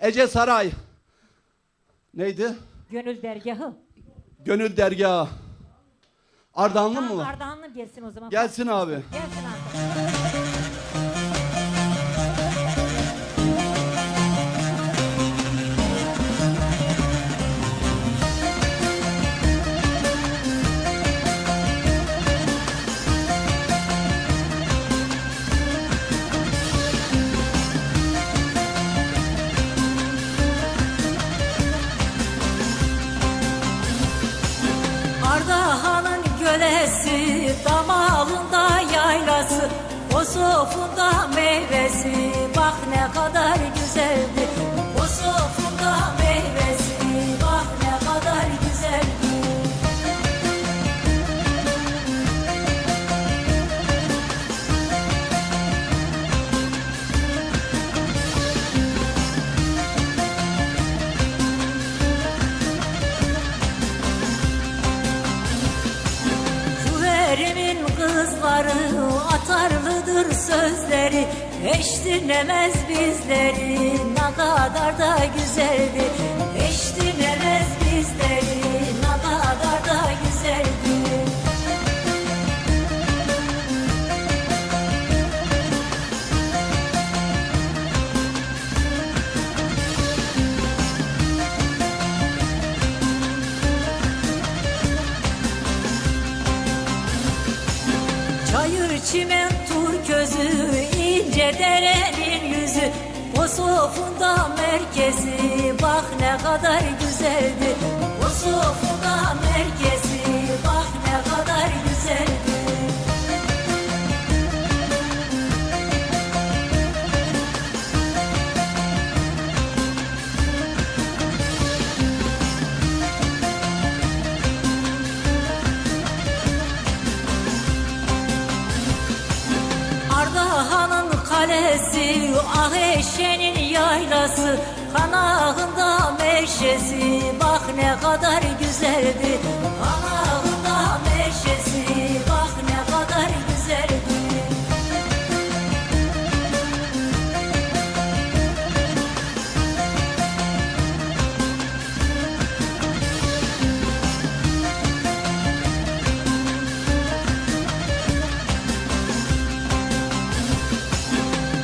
Ece Saray. Neydi? Gönül dergahı. Gönül Dergahı. Ardahanlı mı Tamam var? Ardahanlı gelsin o zaman. Gelsin abi. Gelsin abi. Gölesi, damalında yaylası, o sofunda meyvesi, bak ne kadar güzeldi. Atarlıdır sözleri Eş dinlemez bizleri. Ne kadar da güzeldi Eş dinlemez bizleri ince derenin yüzü O sofunda merkezi. Bak ne kadar güzeldi O sofunda merkezi kalesi, ah eşeğinin yaylası, kanağında meşesi, bak ne kadar güzeldi. Kanağında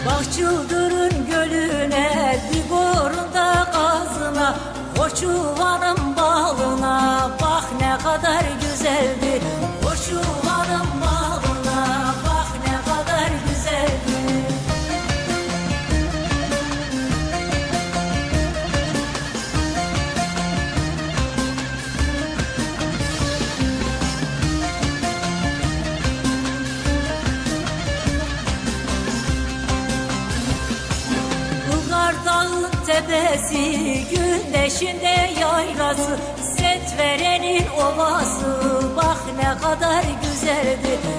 Bak çıldırın gölüne, Digor'unda kazına, Koçuvanın balına, bak ne kadar güzeldi. Tepesi, güneşinde yaylası, set verenin ovası, bak ne kadar güzeldi.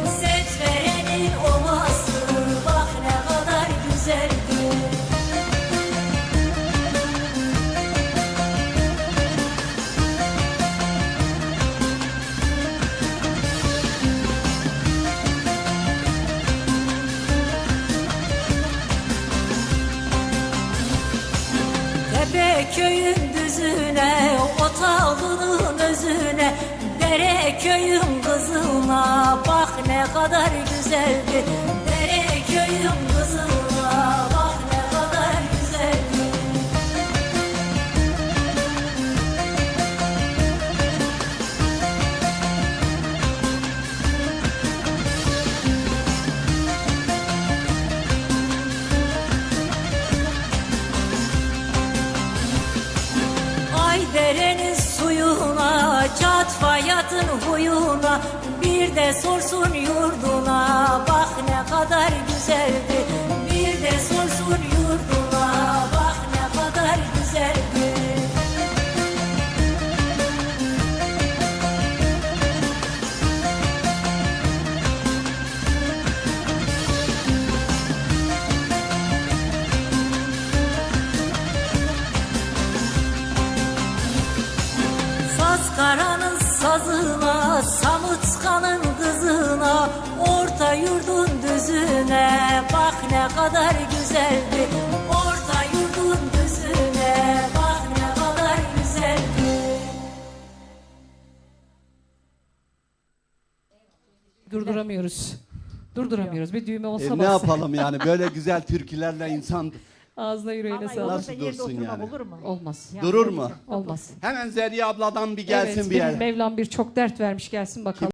Köyün düzüne, otağının özüne, dere köyün kızına, bak ne kadar güzeldi. Çatfayatın huyuna, bir de sorsun yurduna, bak ne kadar güzeldi. Bir de sorsun Samıtskan'ın kızına Orta yurdun düzüne. Bak ne kadar güzeldi. Orta yurdun düzüne. Bak ne kadar güzeldi. Durduramıyoruz. Durduramıyoruz. Bir düğme e, olsa E, ne yapalım yani? Böyle güzel türkülerle insan Ağzına yüreğine Ama sağlık. yolda Nasıl yerde dursun oturmak yani? olur mu? Olmaz. Yani Durur mu? Olmaz. hemen Zeriye abladan bir gelsin evet, bir yer. benim Mevlam bir çok dert vermiş gelsin bakalım.